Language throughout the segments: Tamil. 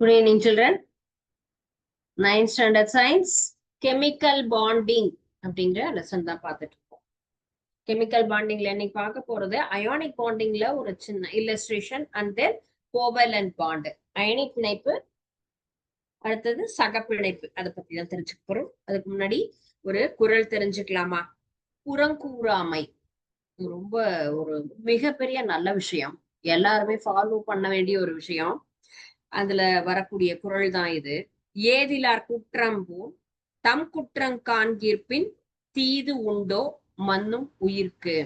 Good evening, children. Ninth standard science, chemical bonding அப்படிங்கிற லெசன் தான் பார்த்துட்டு இருக்கோம். கெமிக்கல் பாண்டிங்ல இன்னைக்கு பார்க்க போறது அயானிக் பாண்டிங்ல ஒரு சின்ன illustration and then covalent bond ionic பிணைப்பு அடுத்தது சகப்பிணைப்பு. அதை பத்தி தான் தெரிஞ்சுக்க போறோம். அதுக்கு முன்னாடி ஒரு குரல் தெரிஞ்சுக்கலாமா? புறங்கூறாமை. ரொம்ப ஒரு மிகப்பெரிய நல்ல விஷயம். எல்லாருமே ஃபாலோ பண்ண வேண்டிய ஒரு விஷயம். அதுல வரக்கூடிய குரல் தான் இது. ஏதிலார் குற்றம் போல் தம் குற்றம் காண்கிற்பின் தீது உண்டோ மண்ணும் உயிர்க்கு.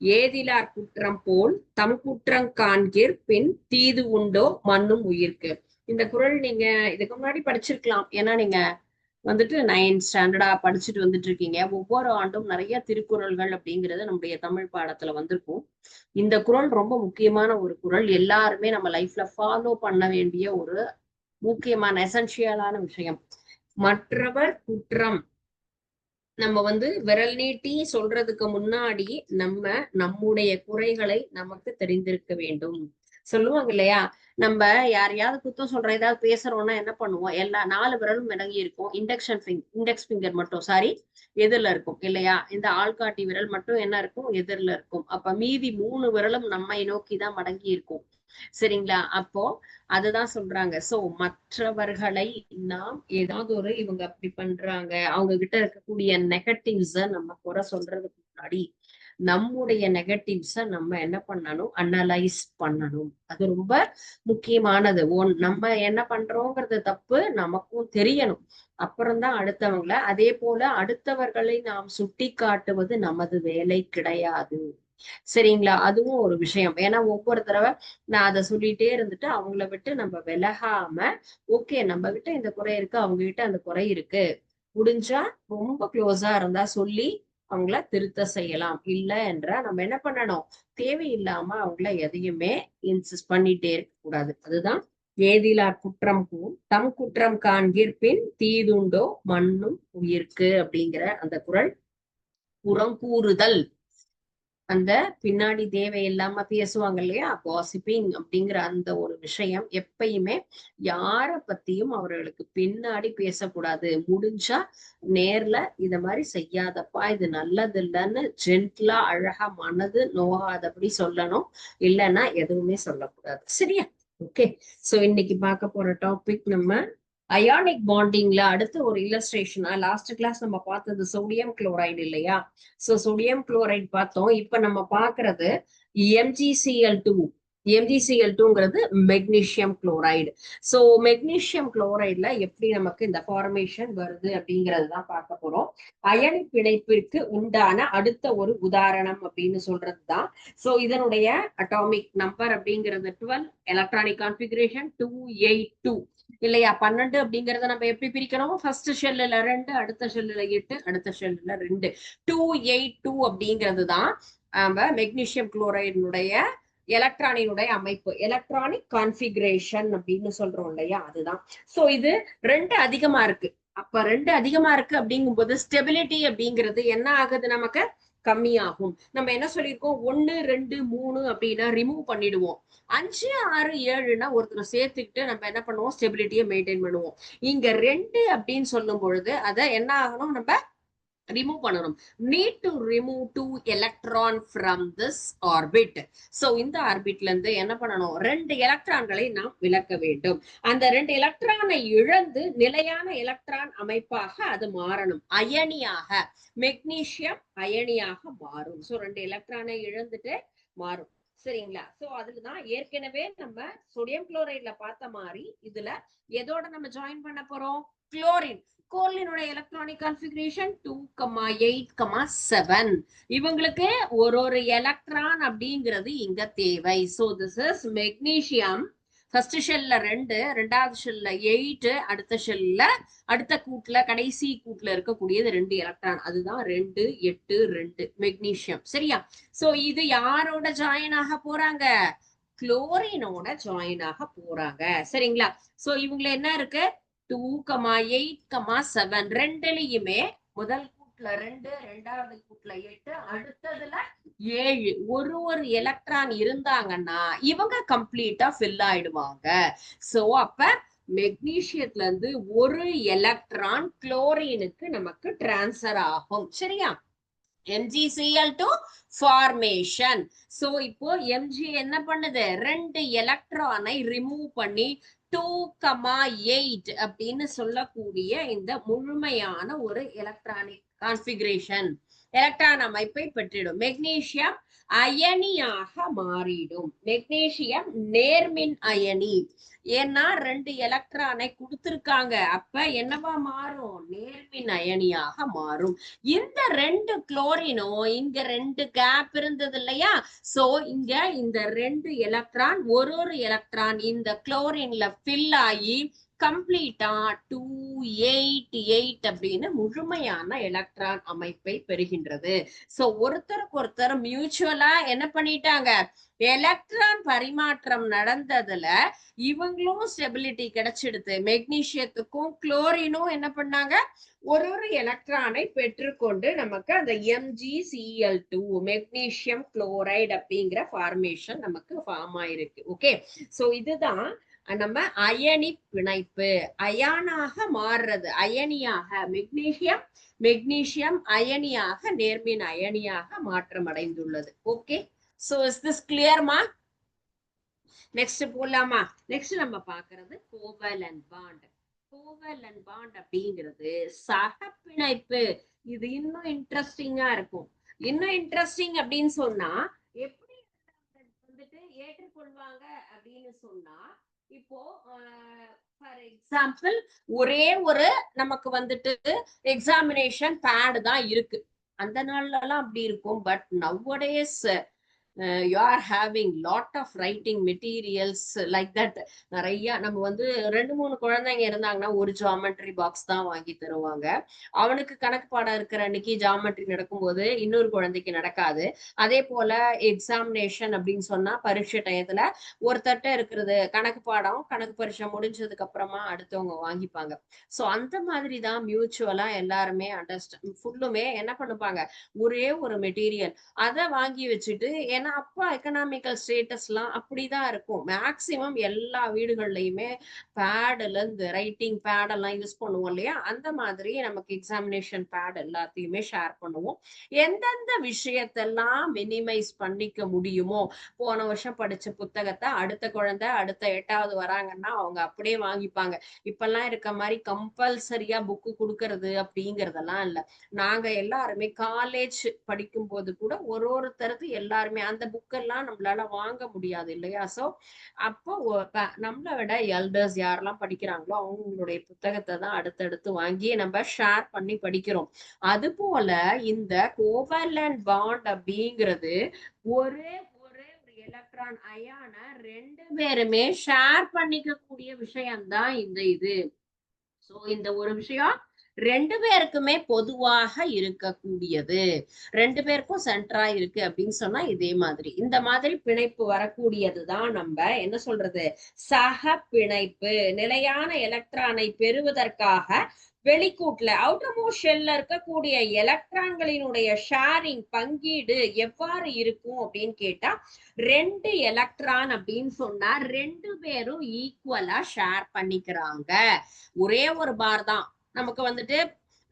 ஏதிலார் குற்றம் போல் தம் குற்றம் காண்கிர் பின் தீது உண்டோ மண்ணும் உயிர்க்கு. இந்த குரல் நீங்க இதுக்கு முன்னாடி படிச்சிருக்கலாம். ஏன்னா நீங்க வந்துட்டு நைன்த் ஸ்டாண்டர்டா படிச்சுட்டு வந்துட்டு இருக்கீங்க ஒவ்வொரு ஆண்டும் நிறைய திருக்குறள்கள் அப்படிங்கிறது நம்முடைய தமிழ் பாடத்துல வந்திருக்கும். இந்த குரல் ரொம்ப முக்கியமான ஒரு குரல். எல்லாருமே நம்ம லைஃப்ல ஃபாலோ பண்ண வேண்டிய ஒரு முக்கியமான எசென்சியலான விஷயம். மற்றவர் குற்றம். நம்ம வந்து விரல் நீட்டி சொல்றதுக்கு முன்னாடி நம்ம நம்முடைய குறைகளை நமக்கு தெரிந்திருக்க வேண்டும். சொல்லுவாங்க இல்லையா? நம்ம யாரையாவது குத்தம் சொல்ற ஏதாவது பேசுறோம்னா என்ன பண்ணுவோம்? எல்லா நாலு விரலும் இறங்கி இருக்கும். இண்டக்ஷன் ஃபிங் இண்டெக்ஸ் ஃபிங்கர் மட்டும் சாரி எதிரில் இருக்கும் இல்லையா? இந்த ஆள்காட்டி விரல் மட்டும் என்ன இருக்கும்? எதிரில் இருக்கும். அப்ப மீதி மூணு விரலும் நம்மை நோக்கி தான் மடங்கி இருக்கும். சரிங்களா? அப்போ அதுதான் சொல்றாங்க. சோ மற்றவர்களை நாம் ஏதாவது ஒரு இவங்க அப்படி பண்றாங்க. அவங்க கிட்ட இருக்கக்கூடிய நெகட்டிவ்ஸ நம்ம குறை சொல்றதுக்கு முன்னாடி நம்முடைய நெகட்டிவ்ஸ நம்ம என்ன பண்ணணும்? அனலைஸ் பண்ணணும். அது ரொம்ப முக்கியமானது. ஒன் நம்ம என்ன பண்றோங்கிறது தப்பு நமக்கும் தெரியணும். அப்புறம்தான் அடுத்தவங்கள அதே போல அடுத்தவர்களை நாம் சுட்டி காட்டுவது நமது வேலை கிடையாது. சரிங்களா? அதுவும் ஒரு விஷயம். ஏன்னா ஒவ்வொரு தடவை நான் அதை சொல்லிட்டே இருந்துட்டு அவங்கள விட்டு நம்ம விலகாம ஓகே நம்ம கிட்ட இந்த குறை இருக்கு அவங்க கிட்ட அந்த குறை இருக்கு. முடிஞ்சா ரொம்ப க்ளோஸா இருந்தா சொல்லி அவங்கள திருத்த செய்யலாம் இல்ல என்ற நம்ம என்ன பண்ணணும்? தேவையில்லாம அவங்கள எதையுமே இன்சிஸ்ட் பண்ணிட்டே இருக்க கூடாது. அதுதான் ஏதிலார் குற்றம் கூ தம் குற்றம் காண்கிற்பின் தீதுண்டோ மண்ணும் உயிர்க்கு அப்படிங்கிற அந்த குரல் புறங்கூறுதல். அந்த பின்னாடி தேவை இல்லாம பேசுவாங்க இல்லையா? காசிப்பிங் அப்படிங்கிற அந்த ஒரு விஷயம் எப்பயுமே யார பத்தியும் அவர்களுக்கு பின்னாடி பேசக்கூடாது. முடிஞ்சா நேர்ல இத மாதிரி செய்யாதப்பா இது நல்லது இல்லைன்னு ஜென்ட்லா அழகா மனது நோகாதபடி சொல்லணும். இல்லைன்னா எதுவுமே சொல்லக்கூடாது. சரியா? ஓகே சோ இன்னைக்கு பார்க்க போற டாபிக் நம்ம அயானிக் பாண்டிங்ல அடுத்த ஒரு இல்லஸ்ட்ரேஷனா லாஸ்ட் கிளாஸ் நம்ம பார்த்தது சோடியம் குளோரைடு இல்லையா? சோ சோடியம் குளோரைடு பார்த்தோம். இப்ப நம்ம பாக்குறது எம்ஜிசிஎல் டூ எம்ஜிசிஎல் டூங்கிறது மெக்னீஷியம் குளோரைடு சோ மெக்னீஷியம் குளோரைடுல எப்படி நமக்கு இந்த ஃபார்மேஷன் வருது அப்படிங்கிறது தான் பார்க்க போறோம். அயனி பிணைப்பிற்கு உண்டான அடுத்த ஒரு உதாரணம் அப்படின்னு சொல்றது தான். சோ இதனுடைய அட்டாமிக் நம்பர் அப்படிங்கிறது twelve electronic configuration two eight two இல்லையா? பன்னெண்டு அப்படிங்கறத நம்ம எப்படி பிரிக்கிறோம்? ஃபர்ஸ்ட் ஷெல்லுல ரெண்டு அடுத்த ஷெல்லுல எட்டு அடுத்த ஷெல்லுல ரெண்டு. டூ எயிட் டூ அப்படிங்கிறது தான் நம்ம மெக்னீஷியம் குளோரைடினுடைய எலக்ட்ரானினுடைய அமைப்பு. எலக்ட்ரானிக் கான்பிகரேஷன் அப்படின்னு சொல்றோம் இல்லையா? அதுதான். சோ இது ரெண்டு அதிகமா இருக்கு. அப்ப ரெண்டு அதிகமா இருக்கு அப்படிங்கும்போது ஸ்டெபிலிட்டி அப்படிங்கிறது என்ன ஆகுது நமக்கு? கம்மியாகும். நம்ம என்ன சொல்லியிருக்கோம்? ஒன்னு ரெண்டு மூணு அப்படின்னா ரிமூவ் பண்ணிடுவோம். அஞ்சு ஆறு ஏழுனா ஒருத்தர் சேர்த்துக்கிட்டு நம்ம என்ன பண்ணுவோம்? ஸ்டெபிலிட்டியை மெயின்டைன் பண்ணுவோம். இங்க ரெண்டு அப்படின்னு சொல்லும் பொழுது அதை என்ன ஆகணும்? நம்ம ரிமூவ் பண்ணணும் need to remove two electron from this orbit so இந்த ஆர்பிட்ல இருந்து என்ன பண்ணணும்? ரெண்டு எலக்ட்ரான்களை நாம் விளக்க வேண்டும். அந்த ரெண்டு எலக்ட்ரானை இழந்து நிலையான எலக்ட்ரான் அமைப்பாக அது மாறணும். அயனியாக மெக்னீசியம் அயனியாக மாறும். சோ ரெண்டு எலக்ட்ரானை இழந்துட்டு மாறும். சரிங்களா? சோ அதுலதான் ஏற்கனவே நம்ம சோடியம் குளோரைட்ல பார்த்த மாதிரி இதுல எதோட நம்ம ஜாயின் பண்ண போறோம்? Chlorine கோலினோட electronic configuration two comma eight comma seven இவங்களுக்கு ஒரு ஒரு எலக்ட்ரான் அப்படிங்கிறது இங்க தேவை. So this is magnesium first ஷெல்ல ரெண்டு ரெண்டாவது ஷெல்ல எயிட் அடுத்த ஷெல்ல அடுத்த கூட்டுல கடைசி கூட்டுல இருக்கக்கூடியது ரெண்டு எலக்ட்ரான் அதுதான் ரெண்டு எட்டு ரெண்டு மெக்னீசியம் சரியா? சோ இது யாரோட ஜாயின் ஆக போறாங்க? குளோரினோட ஜாயின் ஆக போறாங்க. சரிங்களா? சோ இவங்கள என்ன இருக்கு? Two comma eight comma seven ரெண்டுலயுமே முதல் கூட்டுல ரெண்டு ரெண்டாவது கூட்டுல எட்டு அடுத்ததுல ஏழு. ஒரு ஒரு எலக்ட்ரான் இருந்தாங்கன்னா இவங்க கம்ப்ளீட்டா ஃபில் ஆயிடுவாங்க. சோ அப்ப மெக்னீசியத்துல இருந்து ஒரு எலக்ட்ரான் குளோரினுக்கு நமக்கு டிரான்ஸ்ஃபர் ஆகும். சரியா? எம்ஜிசிஎல் டு ஃபார்மேஷன் சோ இப்போ எம்ஜி என்ன பண்ணுது? ரெண்டு எலக்ட்ரானை ரிமூவ் பண்ணி டூ கமா எயிட் அப்படின்னு சொல்லக்கூடிய இந்த முழுமையான ஒரு எலக்ட்ரானிக் கான்ஃபிகரேஷன் எலக்ட்ரான் அமைப்பை பெற்றிடும். மெக்னீசியம் அயனியாக மாறிடும். மெக்னீசியம் நேர்மின் அயனி. ஏன்னா ரெண்டு எலக்ட்ரானை கொடுத்திருக்காங்க. அப்ப என்னவா மாறும்? நேர்மின் அயனியாக மாறும். இந்த ரெண்டு குளோரினும் இங்க ரெண்டு கேப் இருந்தது இல்லையா? சோ இங்க இந்த ரெண்டு எலக்ட்ரான் ஒரு ஒரு எலக்ட்ரான் இந்த குளோரின்ல ஃபில் ஆகி கம்ப்ளீட்டா டூ எயிட் எயிட் அப்படின்னு முழுமையான எலக்ட்ரான் அமைப்பை பெறுகின்றது. சோ ஒருத்தருக்கு ஒருத்தர் மியூச்சுவலா என்ன பண்ணிட்டாங்க? எலக்ட்ரான் பரிமாற்றம் நடந்ததுல இவங்களும் ஸ்டெபிலிட்டி கிடைச்சிடுது. மெக்னீசியத்துக்கும் குளோரினும் என்ன பண்ணாங்க? ஒரு ஒரு எலக்ட்ரானை பெற்றுக்கொண்டு நமக்கு அந்த எம்ஜிசிஎல் டூ மெக்னீசியம் குளோரைடு அப்படிங்கிற ஃபார்மேஷன் நமக்கு ஃபார்ம் ஆயிருக்கு. ஓகே சோ இதுதான் நம்ம அயனி பிணைப்பு அயானாக மாறுறது அயனியாக மெக்னீசியம் மெக்னீசியம் அயனியாக நேர்மின் அயனியாக மாற்றம் அடைந்துள்ளது ஓகே சோ இஸ் திஸ் கிளியர்மா நெக்ஸ்ட் போலாமா நெக்ஸ்ட் நம்ம பாக்குறது கோவலன் பாண்ட். கோவலன் பாண்ட் அப்படிங்கிறது சகப்பிணைப்பு. இது இன்னும் இன்ட்ரெஸ்டிங்கா இருக்கும். இன்னும் இன்ட்ரெஸ்டிங் அப்படின்னு சொன்னா எப்படி வந்துட்டு ஏற்றுக்கொள்வாங்க அப்படின்னு சொன்னா இப்போ ஃபார் எக்ஸாம்பிள் ஒரே ஒரு நமக்கு வந்துட்டு எக்ஸாமினேஷன் பேடு தான் இருக்கு. அந்த நாள்ல எல்லாம் அப்படி இருக்கும் but nowadays you are having lot of writing materials like that நிறைய நம்ம வந்து ரெண்டு மூணு குழந்தைங்க இருந்தாங்கன்னா ஒரு ஜாமெட்ரி பாக்ஸ் தான் வாங்கி தருவாங்க. அவனுக்கு கணக்கு பாடம் இருக்கிற அன்னைக்கு ஜாமெட்ரி நடக்கும்போது இன்னொரு குழந்தைக்கு நடக்காது. அதே போல எக்ஸாமினேஷன் அப்படின்னு சொன்னா பரீட்சை டயத்துல ஒருத்தட்ட இருக்கிறது கணக்கு பாடம் கணக்கு பரீட்சை முடிஞ்சதுக்கு அப்புறமா அடுத்தவங்க வாங்கிப்பாங்க. சோ அந்த மாதிரி தான் மியூச்சுவலா எல்லாருமே அண்டர்ஸ்டாண்ட் ஃபுல்லுமே என்ன பண்ணுவாங்க ஒரே ஒரு மெட்டீரியல் அதை வாங்கி வச்சுட்டு ஏன்னா அப்பா எக்கனாமிக்கல் ஸ்டேட்டஸ்லாம் அப்படிதான் இருக்கும். மேக்சிமம் எல்லா வீடுகள்லயுமே பேடுல இருந்து ரைட்டிங் பேடெல்லாம் யூஸ் பண்ணுவோம் இல்லையா? அந்த மாதிரி நமக்கு எக்ஸாமினேஷன் பேட் எல்லாத்தையுமே ஷேர் பண்ணுவோம். எந்தெந்த விஷயத்தெல்லாம் மினிமைஸ் பண்ணிக்க முடியுமோ போன வருஷம் படிச்ச புத்தகத்தை அடுத்த குழந்தை அடுத்த எட்டாவது வராங்கன்னா அவங்க அப்படியே வாங்கிப்பாங்க. இப்பெல்லாம் இருக்க மாதிரி கம்பல்சரியா புக்கு கொடுக்கறது அப்படிங்கறதெல்லாம் இல்ல. நாங்க எல்லாருமே காலேஜ் படிக்கும் போது கூட ஒரு ஒருத்தருக்கு எல்லாருமே அந்த புக்கெல்லாம் நம்மளால வாங்க முடியாது இல்லையா? சோ அப்போ நம்மளை விட எல்டர்ஸ் யாரெல்லாம் படிக்கிறாங்களோ அவங்களுடைய புத்தகத்தை தான் அடுத்தடுத்து வாங்கி நம்ம ஷேர் பண்ணி படிக்கிறோம். அது போல இந்த கோவலன் பாண்ட் அப்படிங்கிறது ஒரே ஒரே ஒரு எலக்ட்ரான் அயான ரெண்டு பேருமே ஷேர் பண்ணிக்க கூடிய விஷயம்தான் இந்த இது. சோ இந்த ஒரு விஷயம் ரெண்டு பேருக்குமே பொதுவாக இருக்கக்கூடியது. ரெண்டு பேருக்கும் சென்டரா இருக்கு அப்படின்னு சொன்னா இதே மாதிரி. இந்த மாதிரி பிணைப்பு வரக்கூடியதுதான் நம்ம என்ன சொல்றது? சக பிணைப்பு. நிலையான எலக்ட்ரானை பெறுவதற்காக வெளிக்கூட்டுல அவுட்டர்மோஸ்ட் ஷெல்ல இருக்கக்கூடிய எலக்ட்ரான்களினுடைய ஷேரிங் பங்கீடு எவ்வாறு இருக்கும் அப்படின்னு கேட்டா ரெண்டு எலக்ட்ரான் அப்படின்னு சொன்னா ரெண்டு பேரும் ஈக்குவலா ஷேர் பண்ணிக்கிறாங்க. ஒரே ஒரு பார் தான். நமக்கு வந்துட்டு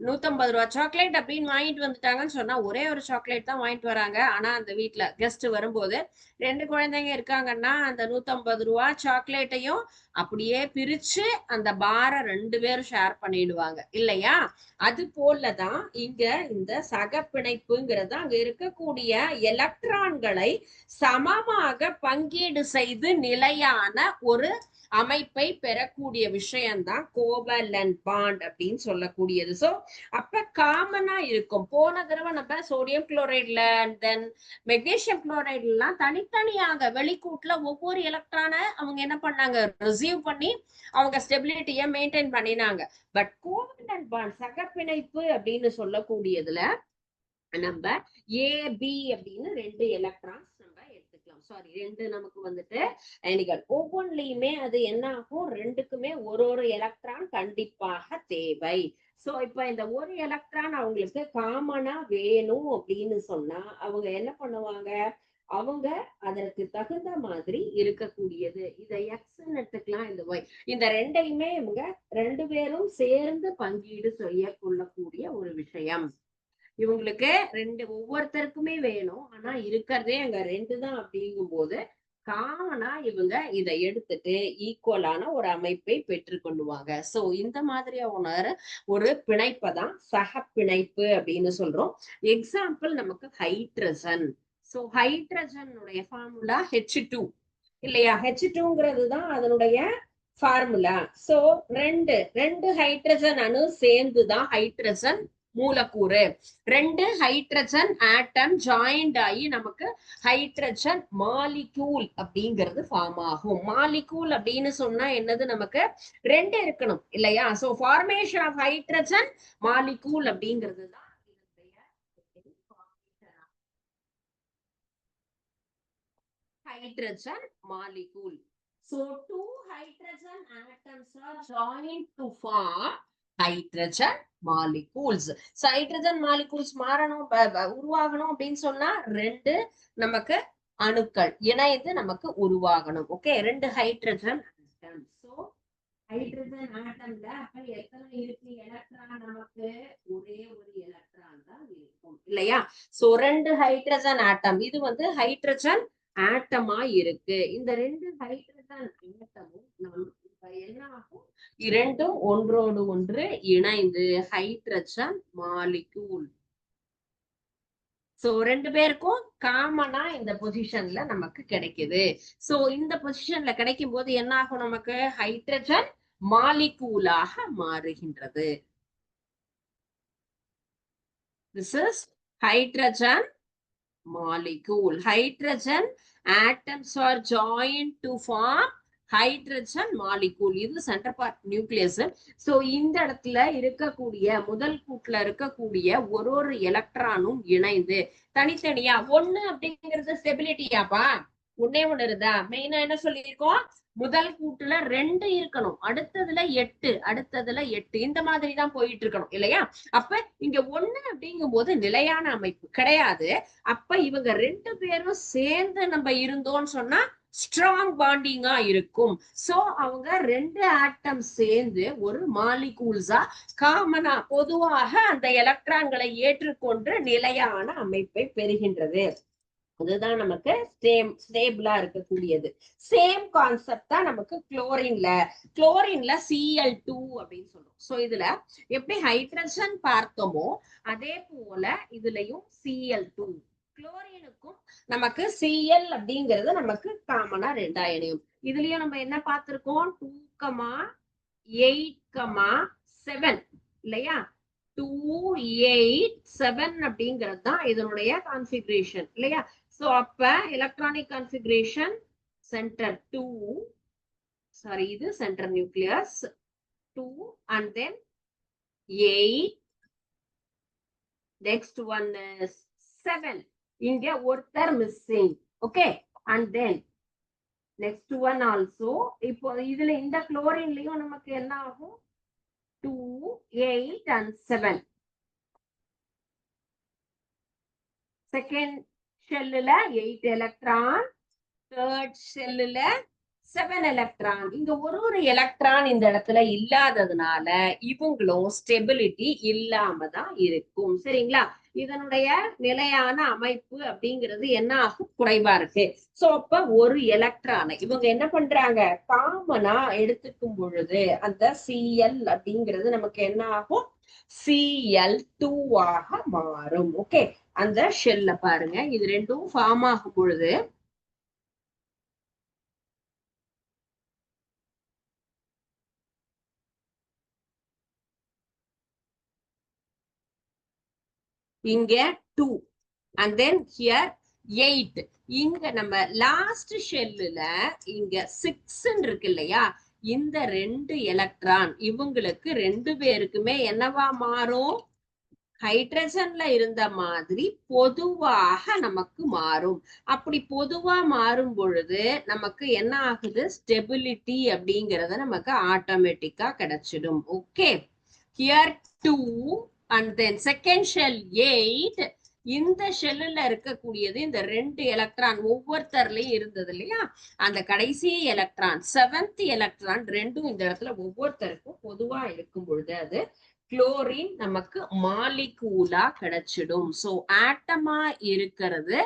நூத்தம்பது ரூபா சாக்லேட் அப்படின்னு வாங்கிட்டு வந்துட்டாங்கன்னு சொன்னா ஒரே ஒரு சாக்லேட் தான் வாங்கிட்டு வராங்க. ஆனா அந்த வீட்ல கெஸ்ட் வரும்போது ரெண்டு குழந்தைங்க இருக்காங்கன்னா அந்த நூத்தம்பது ரூபா சாக்லேட்டையும் அப்படியே பிரிச்சு அந்த பாரை ரெண்டு பேரும் ஷேர் பண்ணிடுவாங்க. இல்லையா? அது போலதான் இங்க இந்த சகப்பிணைப்புங்கிறது அங்க இருக்கக்கூடிய எலக்ட்ரான்களை சமமாக பங்கீடு செய்து நிலையான ஒரு அமைப்பை பெறக்கூடிய விஷயம்தான் கோவலன் பாண்ட் அப்படின்னு சொல்லக்கூடியது. சோ அப்ப காமனா இருக்கும். போன தடவை நம்ம சோடியம் குளோரைட்ல தென் மெக்னீசியம் குளோரைட்லாம் எல்லாம் தனித்தனியாக வெளிக்கூட்டுல ஒவ்வொரு எலக்ட்ரானை அவங்க என்ன பண்ணாங்க? ரிசீவ் பண்ணி அவங்க ஸ்டெபிலிட்டிய மெயின்டைன் பண்ணினாங்க. பட் கோவலன் பாண்ட் சகப்பிணைப்பு அப்படின்னு சொல்லக்கூடியதுல நம்ம ஏ பி அப்படின்னு ரெண்டு எலக்ட்ரான்ஸ் சாரி ரெண்டு நமக்கு வந்துட்டு அயனிகள். ஒவ்வொன்றிலையுமே அது என்ன ஆகும் ரெண்டுக்குமே ஒரு ஒரு எலக்ட்ரான் கண்டிப்பாக தேவை. சோ இப்ப இந்த ஒரு எலக்ட்ரான் அவங்களுக்கு காமனா வேணும் அப்படின்னு சொன்னா அவங்க என்ன பண்ணுவாங்க? அவங்க அதற்கு தகுந்த மாதிரி இருக்கக்கூடியது. இத எக்ஸ்ன்னு எடுத்துக்கலாம் இந்த ஒய் இந்த ரெண்டையுமே இவங்க ரெண்டு பேரும் சேர்ந்து பங்கீடு செய்ய கொள்ளக்கூடிய ஒரு விஷயம். இவங்களுக்கு ரெண்டு ஒவ்வொருத்தருக்குமே வேணும். ஆனா இருக்கிறதே அங்க ரெண்டு தான் அப்படிங்கும் போது காமனா இவங்க இதை எடுத்துட்டு ஈக்குவலான ஒரு அமைப்பை பெற்றுக்கொள்ளுவாங்க சோ இந்த மாதிரியான ஒரு பிணைப்பை தான் சக பிணைப்பு அப்படின்னு சொல்றோம். எக்ஸாம்பிள் நமக்கு ஹைட்ரஜன் சோ ஹைட்ரஜனுடைய ஃபார்முலா ஹெச் டூ இல்லையா? ஹெச் டூங்கிறது தான் அதனுடைய ஃபார்முலா சோ ரெண்டு ரெண்டு ஹைட்ரஜன் அணு சேர்ந்து தான் ஹைட்ரஜன் மூலக்கூறு. ரெண்டு ஹைட்ரஜன் ஆட்டம் ஜாயிண்ட் ஆகி நமக்கு ஹைட்ரஜன் மாலிக்யூல் அப்படிங்கிறது ஃபார்ம் ஆகும். மாலிக்யூல் அப்படின்னு சொன்னா என்னது நமக்கு? ரெண்டு இருக்கணும் இல்லையா? So formation of hydrogen molecule அப்படிங்கிறது தான் hydrogen molecule. So two hydrogen atoms are joined to form hydrogen molecules hydrogen molecules மாறணும் உருவாகணும் அப்படின்னு சொன்னா ரெண்டு நமக்கு அணுக்கள். இணைந்து நமக்கு உருவாகணும். ஓகே ரெண்டு ஹைட்ரஜன் ஆட்டம் சோ ஹைட்ரஜன் ஆட்டம்ல அப்ப எத்தனை இருக்கு? எலக்ட்ரான் நமக்கு ஒரே ஒரு எலக்ட்ரான் தான் இருக்கும். இல்லையா? சோ ரெண்டு ஹைட்ரஜன் ஆட்டம் இது வந்து ஹைட்ரஜன் ஆட்டமா இருக்கு. இந்த ரெண்டு ஹைட்ரஜன் ஆட்டமும் நம்ம இரண்டும் ஒன்றோடு ஒன்று இணைந்து ஹைட்ரஜன் மாலிக்யூல். சோ ரெண்டு பேருக்கும் காமனா இந்த பொசிஷன்ல நமக்கு கிடைக்குது. சோ இந்த பொசிஷன்ல கிடைக்கும் போது என்ன ஆகும் நமக்கு? ஹைட்ரஜன் மாலிகூலாக மாறுகின்றது. This is hydrogen molecule. Hydrogen atoms are joined to form hydrogen molecule இது சென்டர் பார்ட் நியூக்ளியஸ் ஸோ இந்த இடத்துல இருக்கக்கூடிய முதல் கூட்டுல இருக்கக்கூடிய ஒரு ஒரு எலக்ட்ரானும் இணைந்து தனித்தனியா ஒண்ணு அப்படிங்கிறது ஸ்டெபிலிட்டியாப்பா ஒன்னே ஒண்ணு இருந்தா மெயினா என்ன சொல்லியிருக்கோம்? முதல் கூட்டுல ரெண்டு இருக்கணும். அடுத்ததுல எட்டு அடுத்ததுல எட்டு. இந்த மாதிரி தான் போயிட்டு இருக்கணும் இல்லையா? அப்ப இங்க ஒண்ணு அப்படிங்கும் போது நிலையான அமைப்பு கிடையாது. அப்ப இவங்க ரெண்டு பேரும் சேர்ந்து நம்ம இருந்தோம்னு சொன்னா ஸ்ட்ராங் பாண்டிங்கா இருக்கும். சோ அவங்க ரெண்டு ஆட்டம் சேர்ந்து ஒரு மாலிகூல்ஸா காமனா பொதுவாக அந்த எலக்ட்ரான்களை ஏற்றுக்கொண்டு நிலையான அமைப்பை பெறுகின்றது. அதுதான் நமக்கு சேம் ஸ்டேபிளா இருக்கக்கூடியது. சேம் கான்செப்ட் தான் நமக்கு குளோரின்ல குளோரின்ல சிஎல் டூ அப்படின்னு சொல்றோம். சோ இதுல எப்படி ஹைட்ரஜன் பார்த்தோமோ அதே போல இதுலயும் சிஎல் டூ குளோரினுக்கும் நமக்கு சிஎல் அப்படிங்கிறது நமக்கு காமனா ரெண்டா இணையும் இதுலயும் நம்ம என்ன பார்த்திருக்கோம்? Two comma eight comma seven இல்லையா? டூ எயிட் செவன் அப்படிங்கிறது தான் இதனுடைய கான்ஃபிகரேஷன் இல்லையா? சோ அப்ப electronic configuration center two sorry இது center nucleus two and then eight next one seven இங்க ஒருத்தர் missing okay and then next one also இப்போ இதுல இந்த குளோரின்லயும் நமக்கு என்ன ஆகும்? Two eight and seven second ஷெல்லுல eight electron third ஷெல்லுல செவன் எலக்ட்ரான் இங்க ஒரு ஒரு எலக்ட்ரான் இந்த இடத்துல இல்லாததுனால இவங்களும் ஸ்டெபிலிட்டி இல்லாம தான் இருக்கும். சரிங்களா? இதனுடைய நிலையான அமைப்பு அப்படிங்கிறது என்ன ஆகும்? குறைவா இருக்கு. சோ அப்ப ஒரு எலக்ட்ரானை இவங்க என்ன பண்றாங்க? காமனா எடுத்துக்கும் பொழுது அந்த சிஎல் அப்படிங்கிறது நமக்கு என்ன ஆகும்? சிஎல் டூ ஆக மாறும். ஓகே அந்த ஷெல்ல பாருங்க. இது ரெண்டும் ஃபார்ம் ஆகும் பொழுது இங்க two and then here eight இங்க நம்ம லாஸ்ட் ஷெல்லுல இங்க சிக்ஸ் இருக்கு இல்லையா? இந்த ரெண்டு எலக்ட்ரான் இவங்களுக்கு ரெண்டு பேருக்குமே என்னவா மாறும்? ஹைட்ரஜன்ல இருந்த மாதிரி பொதுவாக நமக்கு மாறும். அப்படி பொதுவா மாறும் பொழுது நமக்கு என்ன ஆகுது? ஸ்டெபிலிட்டி அப்படிங்கறத நமக்கு ஆட்டோமேட்டிக்கா கிடைச்சிடும். Okay here two and then second shell eight இந்த ஷெல்லுல இருக்கக்கூடியது இந்த ரெண்டு எலக்ட்ரான் ஒவ்வொருத்தர்லயும் இருந்தது இல்லையா? அந்த கடைசி எலக்ட்ரான் செவன்த் எலக்ட்ரான் ரெண்டும் இந்த இடத்துல ஒவ்வொருத்தருக்கும் பொதுவா இருக்கும் பொழுது அது குளோரின் நமக்கு மாலிகூலா கிடைச்சிடும். சோ ஆட்டமா இருக்கிறது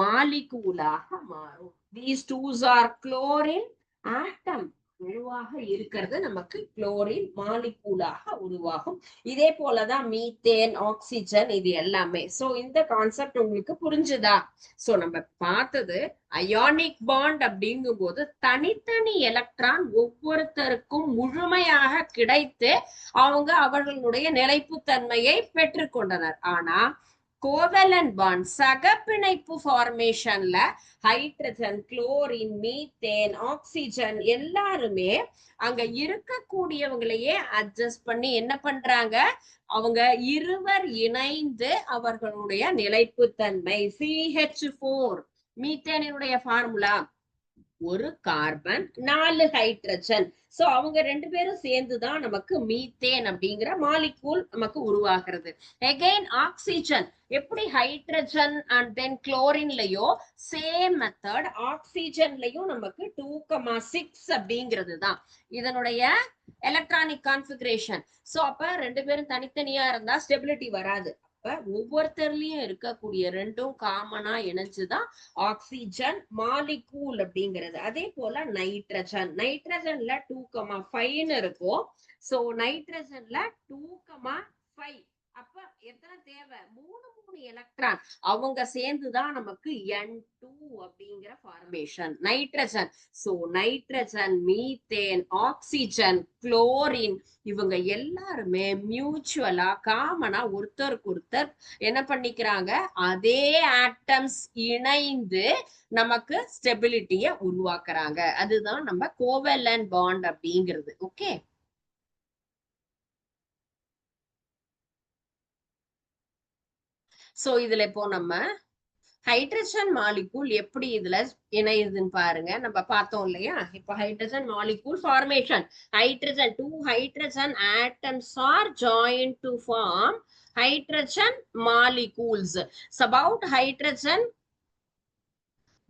மாலிகூலாக மாறும். These twos are chlorine atom உருவாக இருக்கிறது. நமக்கு குளோரின் மாலிகூலாக உருவாகும். இதே போலதான் மீத்தேன் ஆக்சிஜன் இது எல்லாமே. சோ இந்த கான்செப்ட் உங்களுக்கு புரிஞ்சுதா? சோ நம்ம பார்த்தது அயானிக் பாண்ட் அப்படிங்கும் போது தனித்தனி எலக்ட்ரான் ஒவ்வொருத்தருக்கும் முழுமையாக கிடைத்து அவங்க அவர்களுடைய நிலைப்புத்தன்மையை பெற்றுக்கொண்டனர். ஆனா கோவலன் பாண்ட் சகப்பிணைப்பு ஃபார்மேஷன்ல ஹைட்ரஜன் குளோரின் மீத்தேன் ஆக்சிஜன் எல்லாருமே அங்க இருக்கக்கூடியவங்களையே அட்ஜஸ்ட் பண்ணி என்ன பண்றாங்க? அவங்க இருவர் இணைந்து அவர்களுடைய நிலைப்புத்தன்மை சிஹெச் ஃபோர் மீத்தேனினுடைய ஃபார்முலா ஒரு கார்பன் நாலு ஹைட்ரஜன். சோ அவங்க ரெண்டு பேரும் சேர்ந்துதான் நமக்கு மீத்தேன் அப்படிங்கிற மாலிகூல் நமக்கு உருவாகிறது. எகைன் ஆக்சிஜன் எப்படி ஹைட்ரஜன் அண்ட் தென் குளோரின்லயோ சேம் மெத்தட் ஆக்சிஜன்லயும் நமக்கு டூ கமா சிக்ஸ் அப்படிங்கிறது தான் இதனுடைய எலக்ட்ரானிக் கான்பிகரேஷன் சோ அப்ப ரெண்டு பேரும் தனித்தனியா இருந்தா ஸ்டெபிலிட்டி வராது. ஒவ்வொருத்தர்லயும் இருக்கக்கூடிய ரெண்டும் காமனா இணைஞ்சுதான் ஆக்சிஜன் மாலிகூல் அப்படிங்கிறது. அதே போல நைட்ரஜன் நைட்ரஜன்ல டூ கமா ஃபைவ்னு இருக்கும். சோ நைட்ரஜன்ல டூ கமா ஃபைவ் அப்ப எத்தனை தேவை? மூணு மூணு எலக்ட்ரான் அவங்க சேர்ந்துதான் நமக்கு என் டூ அப்படிங்கிற formation nitrogen so nitrogen methane oxygen chlorine இவங்க எல்லாருமே மியூச்சுவலா காமனா ஒருத்தருக்கு ஒருத்தர் என்ன பண்ணிக்கிறாங்க? அதே ஆட்டம்ஸ் இணைந்து நமக்கு ஸ்டெபிலிட்டிய உருவாக்குறாங்க. அதுதான் நம்ம கோவலன் பாண்ட் அப்படிங்கிறது. ஓகே சோ இதுல இப்போ நம்ம ஹைட்ரஜன் மாலிகூல் எப்படி இதுல இணையுதுன்னு பாருங்க. நம்ம பார்த்தோம் இல்லையா? இப்போ hydrogen molecule formation hydrogen two hydrogen atoms are join to form hydrogen molecules about hydrogen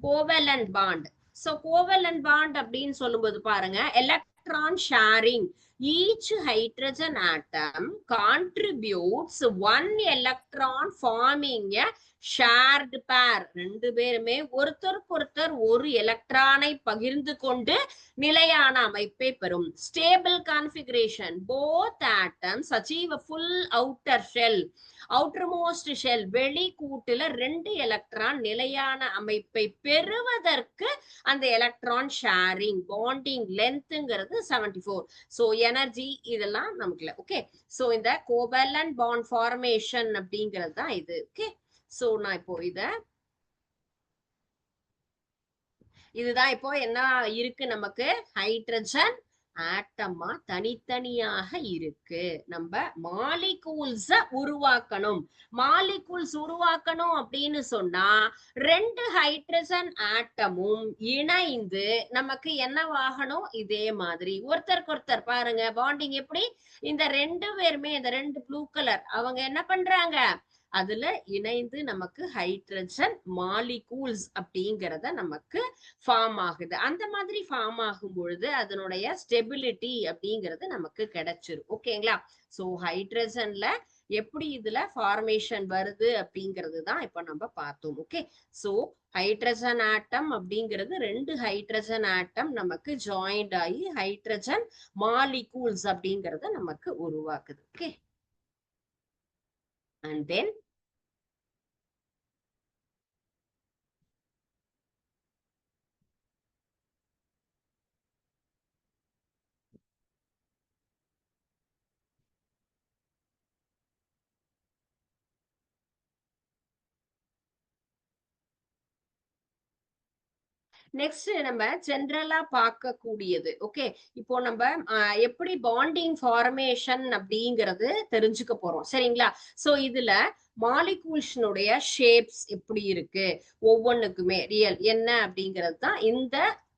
covalent bond so covalent bond அப்படின்னு சொல்லும்போது பாருங்க electron sharing Each hydrogen atom contributes one electron forming a shared pair ரெண்டு பேருமே ஒருத்தருக்கு ஒருத்தர் ஒரு எலக்ட்ரானை பகிர்ந்து கொண்டு நிலையான அமைப்பை பெறும். Stable configuration both atoms achieve full outer shell outer most shell வெளி கூட்டுல ரெண்டு எலக்ட்ரான் நிலையான அமைப்பை பெறுவதற்கு அந்த எலக்ட்ரான் ஷேரிங் பாண்டிங் லென்த்ங்கிறது செவன்டி ஃபோர் ஸோ எனர்ஜி இதெல்லாம் நமக்குல ஓகே ஸோ இந்த கோவலன் பாண்ட் ஃபார்மேஷன் அப்படிங்கிறது தான் இது ஓகே ஸோ நான் இப்போ இத இதுதான் இப்போ என்ன இருக்கு நமக்கு? ஹைட்ரஜன் ஆட்டமா தனித்தனியாக இருக்கு. நம்ம மாலிகூல்ஸ உருவாக்கணும். மாலிகூல்ஸ் உருவாக்கணும் அப்படின்னு சொன்னா ரெண்டு ஹைட்ரஜன் ஆட்டமும் இணைந்து நமக்கு என்னவாகணும்? இதே மாதிரி. ஒருத்தருக்கு ஒருத்தர் பாருங்க பாண்டிங் எப்படி? இந்த ரெண்டு பேருமே இந்த ரெண்டு ப்ளூ கலர் அவங்க என்ன பண்றாங்க? அதுல இணைந்து நமக்கு ஹைட்ரஜன் மாலிகூல்ஸ் அப்படிங்கறத நமக்கு ஃபார்ம் ஆகுது. அந்த மாதிரி ஃபார்ம் ஆகும் பொழுது அதனுடைய ஸ்டெபிலிட்டி அப்படிங்கிறது நமக்கு கிடைச்சிரும். ஓகேங்களா சோ ஹைட்ரஜன்ல எப்படி இதுல ஃபார்மேஷன் வருது அப்படிங்கிறது தான் இப்ப நம்ம பார்த்தோம். ஓகே சோ ஹைட்ரஜன் ஆட்டம் அப்படிங்கிறது ரெண்டு ஹைட்ரஜன் ஆட்டம் நமக்கு ஜாயிண்ட் ஆகி ஹைட்ரஜன் மாலிகூல்ஸ் அப்படிங்கறத நமக்கு உருவாக்குது. ஓகே and then நெக்ஸ்ட் நம்ம ஜென்ரலா பார்க்கக்கூடியது. ஓகே இப்போ நம்ம எப்படி பாண்டிங் ஃபார்மேஷன் அப்படிங்கிறது தெரிஞ்சுக்க போறோம். சரிங்களா? சோ இதுல மாலிகூல்ஸ்னுடைய ஷேப்ஸ் எப்படி இருக்கு? ஒவ்வொன்றுக்குமே ரியல் என்ன அப்படிங்கிறது தான் இந்த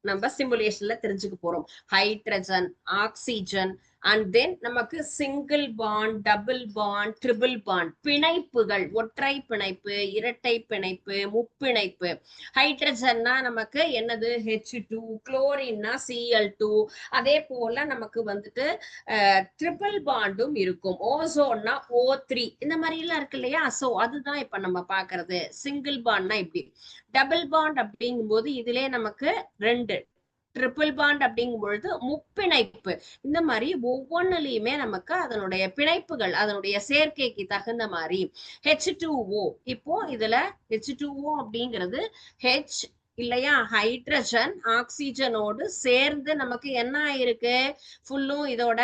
நம்ம சிம்புலேஷன்ல தெரிஞ்சுக்க போறோம். ஹைட்ரஜன் ஆக்சிஜன் அண்ட் தென் நமக்கு single bond double bond triple bond பிணைப்புகள் ஒற்றை பிணைப்பு இரட்டை பிணைப்பு முப்பிணைப்பு. ஹைட்ரஜன்னா நமக்கு என்னது? ஹெச் டூ குளோரின்னா சிஎல் டூ அதே போல நமக்கு வந்துட்டு ட்ரிபிள் பாண்டும் இருக்கும். ஓசோன்னா ஓ த்ரீ இந்த மாதிரி எல்லாம் இருக்கு இல்லையா? சோ அதுதான் இப்ப நம்ம பாக்குறது சிங்கிள் பாண்ட்னா இப்படி. டபுள் பாண்ட் அப்படிங்கும்போது இதுலயே நமக்கு ரெண்டு. ட்ரிபிள் பாண்ட் அப்படிங்கும் பொழுது முப்பிணைப்பு. இந்த மாதிரி ஒவ்வொன்னுலயுமே நமக்கு அதனுடைய பிணைப்புகள் அதனுடைய சேர்க்கைக்கு தகுந்த மாதிரி. ஹெச் டூ ஓ இப்போ இதுல ஹெச் டூ ஓ அப்படிங்கிறது ஹெச் இல்லையா? ஹைட்ரஜன் ஆக்சிஜனோடு சேர்ந்து நமக்கு என்ன ஆயிருக்கு? ஃபுல்லும் இதோட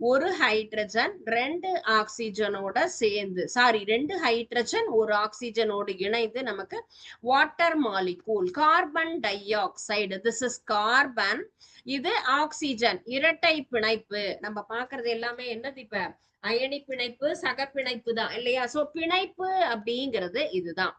ஒரு ஹைட்ரஜன் ரெண்டு ஆக்சிஜனோட சேர்ந்து சாரி ரெண்டு ஹைட்ரஜன் ஒரு ஆக்சிஜனோடு இணைந்து நமக்கு water molecule carbon dioxide this is carbon இது ஆக்சிஜன் இரட்டை பிணைப்பு. நம்ம பாக்குறது எல்லாமே என்னது இப்ப? அயனி பிணைப்பு சக பிணைப்பு தான் இல்லையா? சோ பிணைப்பு அப்படிங்கிறது இதுதான்.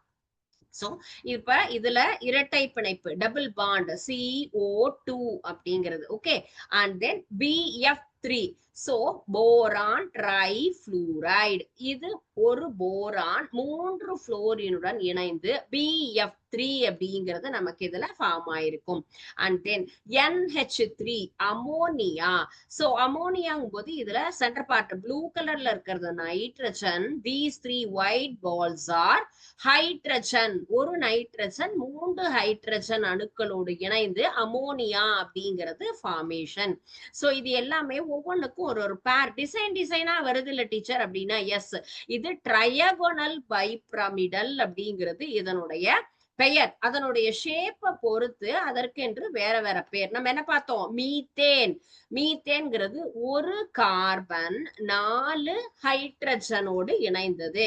சோ இப்ப இதுல இரட்டை பிணைப்பு டபுள் பாண்ட் சிஓ டூ அப்படிங்கிறது. Okay and then BF three so boron trifluoride இது ஒரு போரான் மூன்று புளோரினுடன் இணைந்து பிஎஃப் த்ரீ அப்படிங்கிறது நமக்கு இதுல ஃபார்ம் ஆயிருக்கும். And then NH three ammonia so அமோனியாங்கும் போது இதுல சென்டர் பார்ட் ப்ளூ கலர்ல இருக்கிறது nitrogen these three white balls are hydrogen ஒரு நைட்ரஜன் மூன்று ஹைட்ரஜன் அணுக்களோடு இணைந்து அமோனியா அப்படிங்கிறது ஃபார்மேஷன் சோ இது எல்லாமே ஒவ்வொன்றுக்கும் ஒரு ஒரு பேர் டிசைன் டிசைனா வருது இல்ல டீச்சர் அப்படின்னா எஸ் இது ட்ரையகோனல் பைப்ரமிடல் அப்படிங்கிறது இதனுடைய பெயர். அதனுடைய ஷேப்பை பொறுத்து அதற்கென்று வேற வேற பேர். நம்ம என்ன பார்த்தோம்? மீத்தேன். மீத்தேன்ங்கிறது ஒரு கார்பன் நாலு ஹைட்ரஜனோடு இணைந்தது.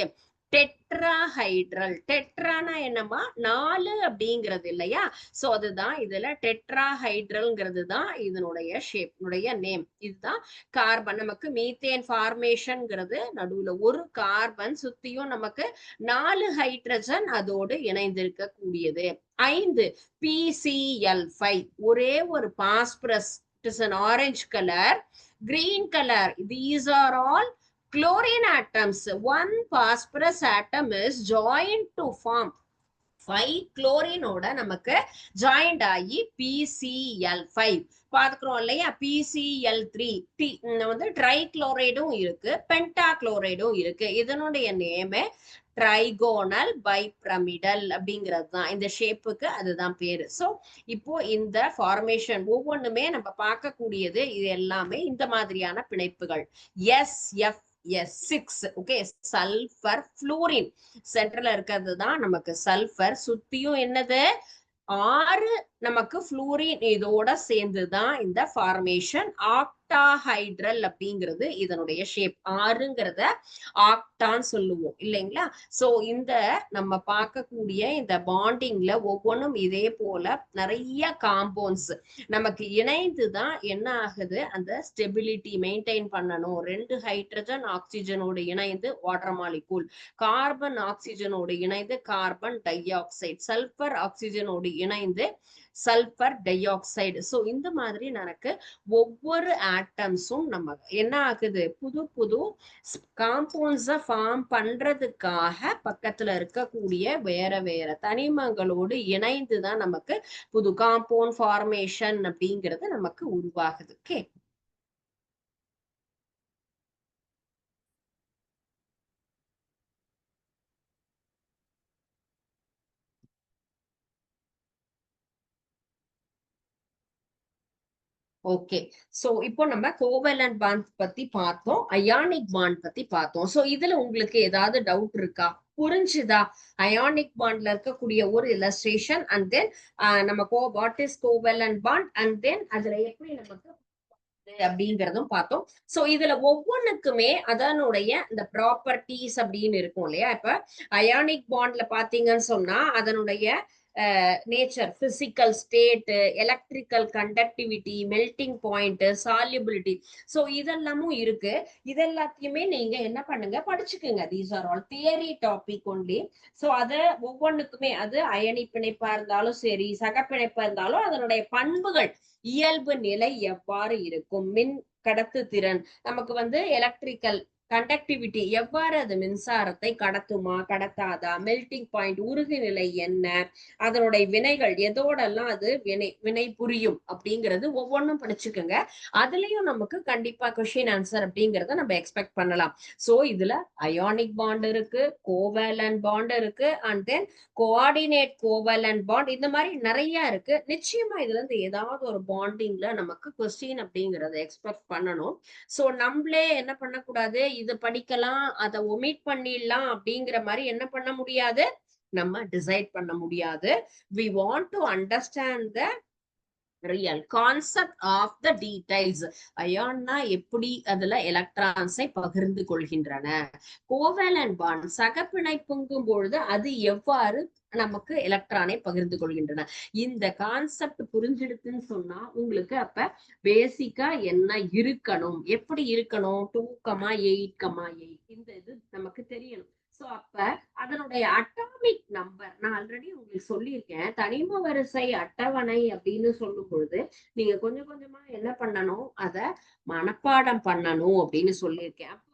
டெட்ராஹைட்ரல். டெட்ரானா என்னமா நாலு அப்படிங்கிறது இல்லையா? சோ அதுதான் இதுல டெட்ராஹைட்ரல்ங்கிறது தான் இதனுடைய ஷேப்னுடைய நேம் இதுதான் கார்பன் நமக்கு மீத்தேன் ஃபார்மேஷன்ங்கிறது நடுவுல ஒரு கார்பன் சுத்தியும் நமக்கு நாலு ஹைட்ரஜன் அதோடு இணைந்திருக்க கூடியது ஐந்து பிசிஎல் ஃபைவ் ஒரே ஒரு phosphorus it is an orange colour green colour these are all chlorine atoms one phosphorus atom is joined to form. Five குளோரினோட நமக்கு ஜாயிண்ட் ஆகி பிசிஎல் ஃபைவ் பாத்துக்கிறோம் இல்லையா? பிசிஎல் த்ரீ டி வந்து ட்ரை குளோரைடும் இருக்கு பென்டா குளோரைடும் இருக்கு. இதனுடைய நேமு ட்ரைகோனல் பைப்ரமிடல் அப்படிங்கிறது தான். இந்த ஷேப்புக்கு அதுதான் பேரு. ஸோ இப்போ இந்த ஃபார்மேஷன் ஒவ்வொன்றுமே நம்ம பார்க்கக்கூடியது இது எல்லாமே இந்த மாதிரியான பிணைப்புகள். S F S six okay sulphur fluorine சென்டர்ல இருக்கிறது தான் நமக்கு சல்ஃபர் சுத்தியும் என்னது? ஆறு நமக்கு ஃப்ளூரின் இதோட சேர்ந்துதான் இந்த ஃபார்மேஷன் ஆக்டாஹைட்ரல் அப்படிங்கிறது இதனுடைய ஷேப் ஆறுங்கிறத ஆக்டான்னு சொல்லுவோம் இல்லைங்களா? சோ இந்த நம்ம பார்க்கக்கூடிய இந்த பாண்டிங்ல ஒவ்வொன்றும் இதே போல நிறைய காம்பவுண்ட்ஸ் நமக்கு இணைந்து தான் என்ன ஆகுது? அந்த ஸ்டெபிலிட்டி மெயின்டைன் பண்ணணும். ரெண்டு ஹைட்ரஜன் ஆக்சிஜனோடு இணைந்து வாட்டர் மாலிகூல் கார்பன் ஆக்சிஜனோடு இணைந்து கார்பன் டை ஆக்சைடு சல்பர் ஆக்சிஜனோடு இணைந்து சல்பர் டை ஆக்சைடு ஸோ இந்த மாதிரி எனக்கு ஒவ்வொரு ஆட்டம்ஸும் நம்ம என்ன ஆகுது? புது புது காம்பவுண்ட்ஸை ஃபார்ம் பண்றதுக்காக பக்கத்துல இருக்கக்கூடிய வேற வேற தனிமங்களோடு இணைந்து தான் நமக்கு புது காம்பவுண்ட் ஃபார்மேஷன் அப்படிங்கிறது நமக்கு உருவாகுது. ஓகே ஓகே சோ இப்போ நம்ம கோவலண்ட் பாண்ட் பத்தி பார்த்தோம். அயானிக் பாண்ட் பத்தி பார்த்தோம். சோ இதுல உங்களுக்கு ஏதாவது டவுட் இருக்கா? புரிஞ்சுதா? அயானிக் பாண்ட்ல இருக்கக்கூடிய ஒரு இலஸ்ட்ரேஷன் அண்ட் தென் நம்ம go what is covalent bond and then அதுல எப்படி நமக்கு அப்படிங்கறதும் பார்த்தோம். சோ இதுல ஒவ்வொன்றுக்குமே அதனுடைய இந்த ப்ராப்பர்ட்டிஸ் அப்படின்னு இருக்கும் இல்லையா? இப்ப அயானிக் பாண்ட்ல பாத்தீங்கன்னு சொன்னா அதனுடைய nature physical state electrical conductivity melting point solubility so இதெல்லாமும் இருக்கு. இதெல்லாத்தையுமே நீங்க என்ன பண்ணுங்க? படிச்சுக்குங்க. These are all theory topic only so அதை ஒவ்வொன்றுக்குமே அது அயனி பிணைப்பா இருந்தாலும் சரி சகப்பிணைப்பா இருந்தாலும் அதனுடைய பண்புகள் இயல்பு நிலை எவ்வாறு இருக்கும்? மின் கடத்து திறன் நமக்கு வந்து எலக்ட்ரிக்கல் கண்டக்டிவிட்டி எவ்வாறு அது மின்சாரத்தை கடத்துமா கடத்தாதா மெல்டிங் பாயிண்ட் உறுதிநிலை என்ன அதனுடைய வினைகள் எதோடெல்லாம் அது வினை வினை புரியும் அப்படிங்கிறது ஒவ்வொன்றும் படிச்சுக்கோங்க. அதுலயும் நமக்கு கண்டிப்பா கொஸ்டின் ஆன்சர் அப்படிங்கிறத நம்ம எக்ஸ்பெக்ட் பண்ணலாம். சோ இதுல அயானிக் பாண்ட் இருக்கு கோவேலன் பாண்ட் இருக்கு and then coordinate covalent bond இந்த மாதிரி நிறைய இருக்கு. நிச்சயமா இதுல இருந்து ஏதாவது ஒரு பாண்டிங்ல நமக்கு கொஸ்டின் அப்படிங்கறத எக்ஸ்பெக்ட் பண்ணணும். சோ நம்மளே என்ன பண்ணக்கூடாது? இது படிக்கலாம் அதை ஒமிட் பண்ணிடலாம் அப்படிங்கிற மாதிரி என்ன பண்ண முடியாது? நம்ம டிசைட் பண்ண முடியாது. We want to understand the real concept of the details அயான்னா எப்படி அதுல எலக்ட்ரான்ஸை பகிர்ந்து கொள்கின்றன? கோவேலன் பாண்ட் சகப்பிணைப்புங்கும் பொழுது அது எவ்வாறு நமக்கு எலக்ட்ரானை பகிர்ந்து கொள்கின்றன? இந்த கான்செப்ட் புரிஞ்சிடுதுன்னு சொன்னா உங்களுக்கு அப்ப பேசிக்கா என்ன இருக்கணும்? எப்படி இருக்கணும்? Two comma eight comma eight இந்த இது நமக்கு தெரியணும். ஸோ அப்ப அதனுடைய அட்டாமிக் நம்பர் நான் ஆல்ரெடி உங்களுக்கு சொல்லியிருக்கேன். தனிம வரிசை அட்டவணை அப்படின்னு சொல்லும் பொழுது நீங்க கொஞ்சம் கொஞ்சமா என்ன பண்ணணும்? அத மனப்பாடம் பண்ணணும் அப்படின்னு சொல்லியிருக்கேன். அப்போ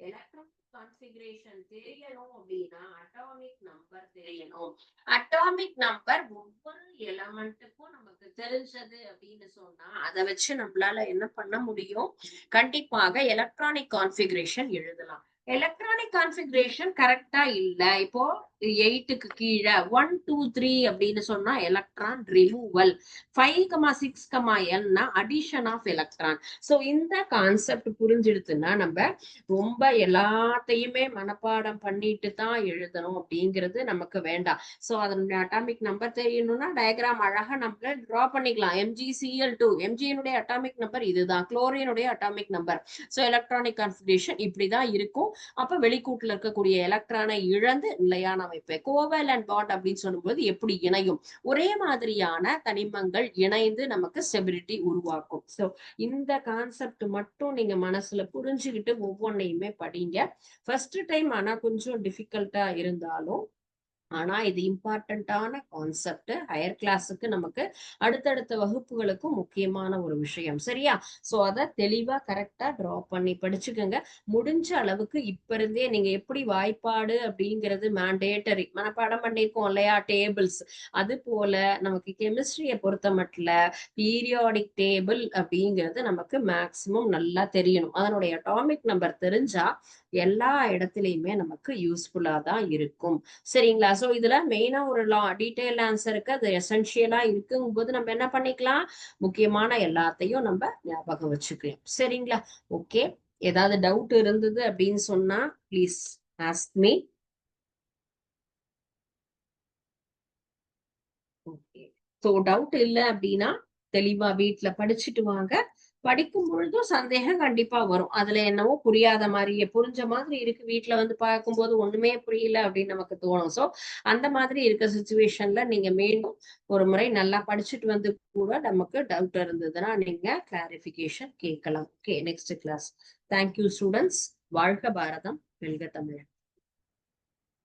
எலக்ட்ரான் கான்ஃபிகரேஷன் தெரியணும் அப்படின்னா அட்டாமிக் நம்பர் தெரியணும். அட்டாமிக் நம்பர் ஒவ்வொரு எலமெண்ட்டுக்கும் நமக்கு தெரிஞ்சது அப்படின்னு சொன்னா அதை வச்சு நம்மளால என்ன பண்ண முடியும்? கண்டிப்பாக எலக்ட்ரானிக் கான்ஃபிகரேஷன் எழுதலாம். எலக்ட்ரானிக் கான்ஃபிகரேஷன் கரெக்டா இல்ல. இப்போ எயிட்டுக்கு கீழே ஒன் டூ த்ரீ அப்படின்னு சொன்னா electron removal five comma six comma என்னா அடிஷன் ஆஃப் எலக்ட்ரான் ஸோ இந்த கான்செப்ட் புரிஞ்சிடுத்துன்னா நம்ம ரொம்ப எல்லாத்தையுமே மனப்பாடம் பண்ணிட்டு தான் எழுதணும் அப்படிங்கிறது நமக்கு வேண்டாம். ஸோ அதனுடைய அட்டாமிக் நம்பர் தெரியணும்னா டயக்ராம் அழகா நம்ம டிரா பண்ணிக்கலாம். எம்ஜிசிஎல் டூ எம்ஜியினுடைய அட்டாமிக் நம்பர் இதுதான். குளோரியனுடைய atomic number so electronic configuration இப்படிதான் இருக்கும். அப்ப வெளிக்கூட்டுல இருக்கக்கூடிய எலக்ட்ரானை இழந்து நிலையான அமைப்பு. கோவல் அண்ட் பாண்ட் அப்படின்னு சொல்லும்போது எப்படி இணையும்? ஒரே மாதிரியான தனிமங்கள் இணைந்து நமக்கு ஸ்டெபிலிட்டி உருவாக்கும். ஸோ இந்த கான்செப்ட் மட்டும் நீங்க மனசுல புரிஞ்சுக்கிட்டு ஒவ்வொன்றையுமே படிங்க. ஃபர்ஸ்ட் டைம் ஆனா கொஞ்சம் டிஃபிகல்ட்டா இருந்தாலும் ஆனா இது இம்பார்ட்டண்ட்டான கான்செப்ட். ஹையர் கிளாஸுக்கு நமக்கு அடுத்தடுத்த வகுப்புகளுக்கும் முக்கியமான ஒரு விஷயம். சரியா? சோ அதை தெளிவா கரெக்டா டிரா பண்ணி படிச்சுக்கோங்க. முடிஞ்ச அளவுக்கு இப்ப இருந்தே நீங்க எப்படி வாய்ப்பாடு அப்படிங்கிறது மேண்டேட்டரி மனப்பாடம் பண்ணியிருக்கோம் இல்லையா? டேபிள்ஸ் அது போல நமக்கு கெமிஸ்ட்ரியை பொறுத்த மட்டும் பீரியாடிக் டேபிள் அப்படிங்கிறது நமக்கு மேக்சிமம் நல்லா தெரியணும். அதனுடைய அட்டாமிக் நம்பர் தெரிஞ்சா எல்லா இடத்துலையுமே நமக்கு யூஸ்ஃபுல்லா தான் இருக்கும். சரிங்களா? சோ இதுல மெயினா ஒரு லா டீடைல் ஆன்சருக்கு அது எசென்ஷியலா இருக்குங்கும் போது நம்ம என்ன பண்ணிக்கலாம்? முக்கியமான எல்லாத்தையும் நம்ம ஞாபகம் வச்சுக்கலாம். சரிங்களா? ஓகே ஏதாவது டவுட் இருந்தது அப்படின்னு சொன்னா please ask me okay so doubt இல்லை அப்படின்னா தெளிவா வீட்டில் படிச்சுட்டு வாங்க. படிக்கும் பொழுதும் சந்தேகம் கண்டிப்பா வரும். அதுல என்னவோ புரியாத மாதிரியே புரிஞ்ச மாதிரி இருக்கு. வீட்டுல வந்து பார்க்கும்போது ஒண்ணுமே புரியல அப்படின்னு நமக்கு தோணும். சோ அந்த மாதிரி இருக்க சுச்சுவேஷன்ல நீங்க மீண்டும் ஒரு முறை நல்லா படிச்சுட்டு வந்து கூட நமக்கு டவுட் இருந்ததுன்னா நீங்க கிளாரிபிகேஷன் கேட்கலாம். Okay next class thank you students வாழ்க பாரதம். வெல்க தமிழன்.